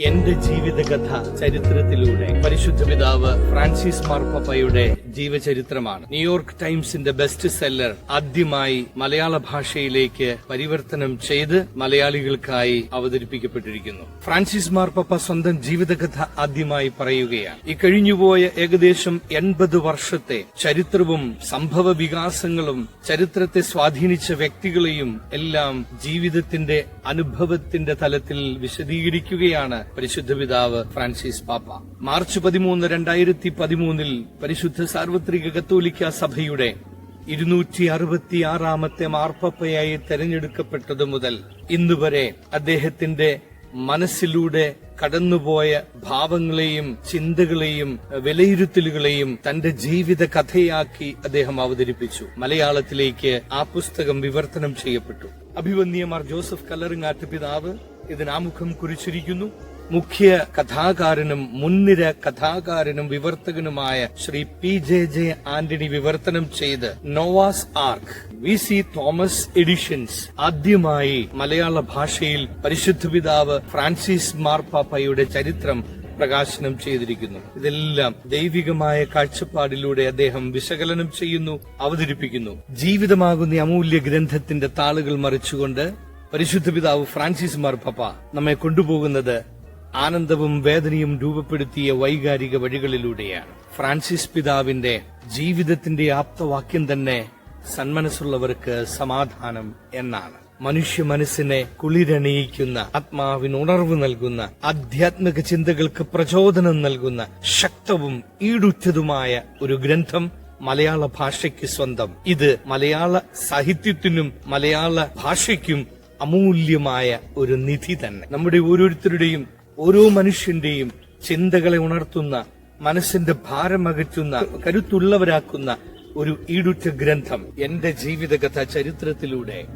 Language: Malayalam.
എന്റെ ജീവിതകഥ ചരിത്രത്തിലൂടെ പരിശുദ്ധ പിതാവ് ഫ്രാൻസിസ് മാർപ്പപ്പയുടെ ജീവചരിത്രമാണ്. ന്യൂയോർക്ക് ടൈംസിന്റെ ബെസ്റ്റ് സെല്ലർ ആദ്യമായി മലയാള ഭാഷയിലേക്ക് പരിവർത്തനം ചെയ്ത് മലയാളികൾക്കായി അവതരിപ്പിക്കപ്പെട്ടിരിക്കുന്നു. ഫ്രാൻസിസ് മാർപ്പപ്പ സ്വന്തം ജീവിതകഥ ആദ്യമായി പറയുകയാണ്. ഈ കഴിഞ്ഞുപോയ ഏകദേശം എൺപത് വർഷത്തെ ചരിത്രവും സംഭവ വികാസങ്ങളും ചരിത്രത്തെ സ്വാധീനിച്ച വ്യക്തികളെയും എല്ലാം ജീവിതത്തിന്റെ അനുഭവത്തിന്റെ തലത്തിൽ വിശദീകരിക്കുകയാണ് പരിശുദ്ധ പിതാവ് ഫ്രാൻസിസ് പാപ്പ. മാർച്ച് പതിമൂന്ന് രണ്ടായിരത്തി പതിമൂന്നിൽ പരിശുദ്ധ സാർവത്രിക കത്തോലിക്ക സഭയുടെ ഇരുന്നൂറ്റി അറുപത്തിയാറാമത്തെ മാർപ്പപ്പയായി തെരഞ്ഞെടുക്കപ്പെട്ടതു മുതൽ ഇന്നുവരെ അദ്ദേഹത്തിന്റെ മനസ്സിലൂടെ കടന്നുപോയ ഭാവങ്ങളെയും ചിന്തകളെയും വിലയിരുത്തലുകളെയും തന്റെ ജീവിത കഥയാക്കി അദ്ദേഹം അവതരിപ്പിച്ചു. മലയാളത്തിലേക്ക് ആ പുസ്തകം വിവർത്തനം ചെയ്യപ്പെട്ടു. അഭിവന്യമാർ ജോസഫ് കല്ലറിങ്ങാട്ട് പിതാവ് ഇതിനാമുഖം കുറിച്ചിരിക്കുന്നു. മുഖ്യ കഥാകാരനും മുൻനിര കഥാകാരനും വിവർത്തകനുമായ Shri P J J Antony വിവർത്തനം ചെയ്ത് Noah's ark V C Thomas editions ആദ്യമായി മലയാള ഭാഷയിൽ പരിശുദ്ധ പിതാവ് ഫ്രാൻസിസ് മാർപ്പാപ്പയുടെ ചരിത്രം പ്രകാശനം ചെയ്തിരിക്കുന്നു. ഇതെല്ലാം ദൈവികമായ കാഴ്ചപ്പാടിലൂടെ അദ്ദേഹം വിശകലനം ചെയ്യുന്നു അവതരിപ്പിക്കുന്നു. ജീവിതമാകുന്ന അമൂല്യ ഗ്രന്ഥത്തിന്റെ താളുകൾ മറിച്ചുകൊണ്ട് പരിശുദ്ധ പിതാവ് ഫ്രാൻസിസ് മാർപ്പപ്പ നമ്മെ കൊണ്ടുപോകുന്നത് ആനന്ദവും വേദനയും രൂപപ്പെടുത്തിയ വൈകാരിക വഴികളിലൂടെയാണ്. ഫ്രാൻസിസ് പിതാവിന്റെ ജീവിതത്തിന്റെ ആപ്തവാക്യം തന്നെ സന്മനസ്സുള്ളവർക്ക് സമാധാനം എന്നാണ്. മനുഷ്യ മനസ്സിനെ കുളിരണിയിക്കുന്ന ആത്മാവിന് ഉണർവ് നൽകുന്ന ആധ്യാത്മിക ചിന്തകൾക്ക് പ്രചോദനം നൽകുന്ന ശക്തവും ഈടുറ്റതുമായ ഒരു ഗ്രന്ഥം മലയാള ഭാഷയ്ക്ക് സ്വന്തം. ഇത് മലയാള സാഹിത്യത്തിനും മലയാള ഭാഷയ്ക്കും അമൂല്യമായ ഒരു നിധി തന്നെ. നമ്മുടെ ഓരോരുത്തരുടെയും ഓരോ മനുഷ്യന്റെയും ചിന്തകളെ ഉണർത്തുന്ന മനസ്സിന്റെ ഭാരം അകറ്റുന്ന കരുത്തുള്ളവരാക്കുന്ന ഒരു ഈടുറ്റ ഗ്രന്ഥം എന്റെ ജീവിതകഥ ചരിത്രത്തിലൂടെ.